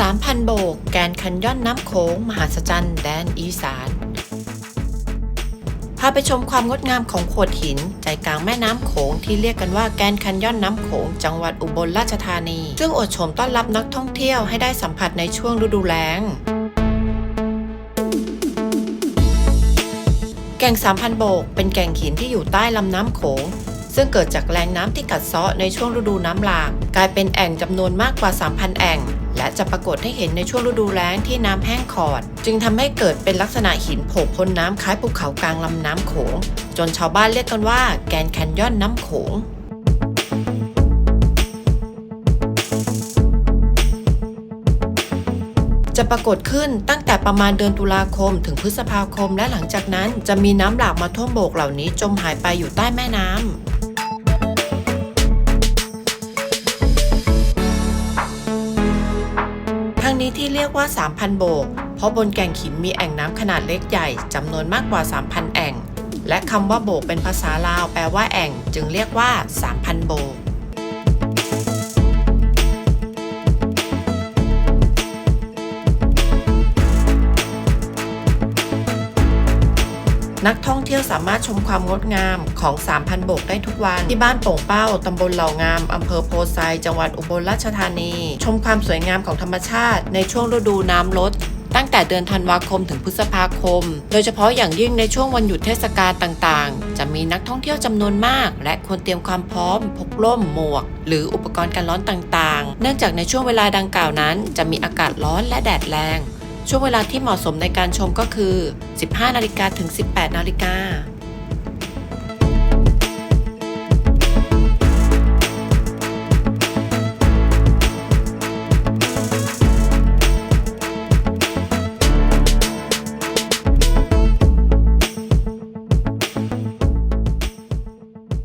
3,000 โบก แกนคันย่อนน้ำโขง มหาสจรรย์แดนอีสาน พาไปชมความงดงามของโขดหิน ใจกลางแม่น้ำโขงที่เรียกกันว่าแกนคันย่อนน้ำโขง จังหวัดอุบลราชธานี ซึ่งอดชมต้อนรับนักท่องเที่ยวให้ได้สัมผัสในช่วงฤดูแล้งแก่ง3,000โบก เป็นแก่งหินที่อยู่ใต้ลำน้ำโขง ซึ่งเกิดจากแรงน้ำที่กัดเซาะในช่วงฤดูน้ำหลากกลายเป็นแอ่งจำนวนมากกว่า 3,000 แอ่ง และจะปรากฏให้เห็นในช่วงฤดูแล้งที่น้ำแห้งขอด จึงทำให้เกิดเป็นลักษณะหินโผล่พ้นน้ำคล้ายภูเขากลางลำน้ำโขง จนชาวบ้านเรียกกันว่าแกนแคนยอนน้ำโขงจะปรากฏขึ้นตั้งแต่ประมาณเดือนตุลาคมถึงพฤษภาคมและหลังจากนั้นจะมีน้ำหลากมาท่วมโบกเหล่านี้จมหายไปอยู่ใต้แม่น้ำ นี้ที่เรียกว่า 3,000 โบก เพราะบนแก่งหินมีแอ่งน้ำขนาดเล็กใหญ่จำนวนมากกว่า 3,000 แอ่ง และคำว่าโบกเป็นภาษาลาวแปลว่าแอ่ง จึงเรียกว่า 3,000 โบก นักท่องเที่ยวสามารถชมความงดงามของ 3,000 โบกได้ทุกวัน ที่บ้านโป่งเป้า ตำบลเหล่างาม อำเภอโพไซ จังหวัดอุบลราชธานี ชมความสวยงามของธรรมชาติ ในช่วงฤดูน้ำลดตั้งแต่เดือนธันวาคมถึงพฤษภาคม โดยเฉพาะอย่างยิ่งในช่วงวันหยุดเทศกาลต่างๆ จะมีนักท่องเที่ยวจำนวนมาก และควรเตรียมความพร้อม พกร่ม หมวก หรืออุปกรณ์กันร้อนต่างๆ เนื่องจากในช่วงเวลาดังกล่าวนั้น จะมีอากาศร้อนและแดดแรง ช่วงเวลาที่เหมาะสมในการชมก็คือ 15 นาฬิกาถึง 18 นาฬิกา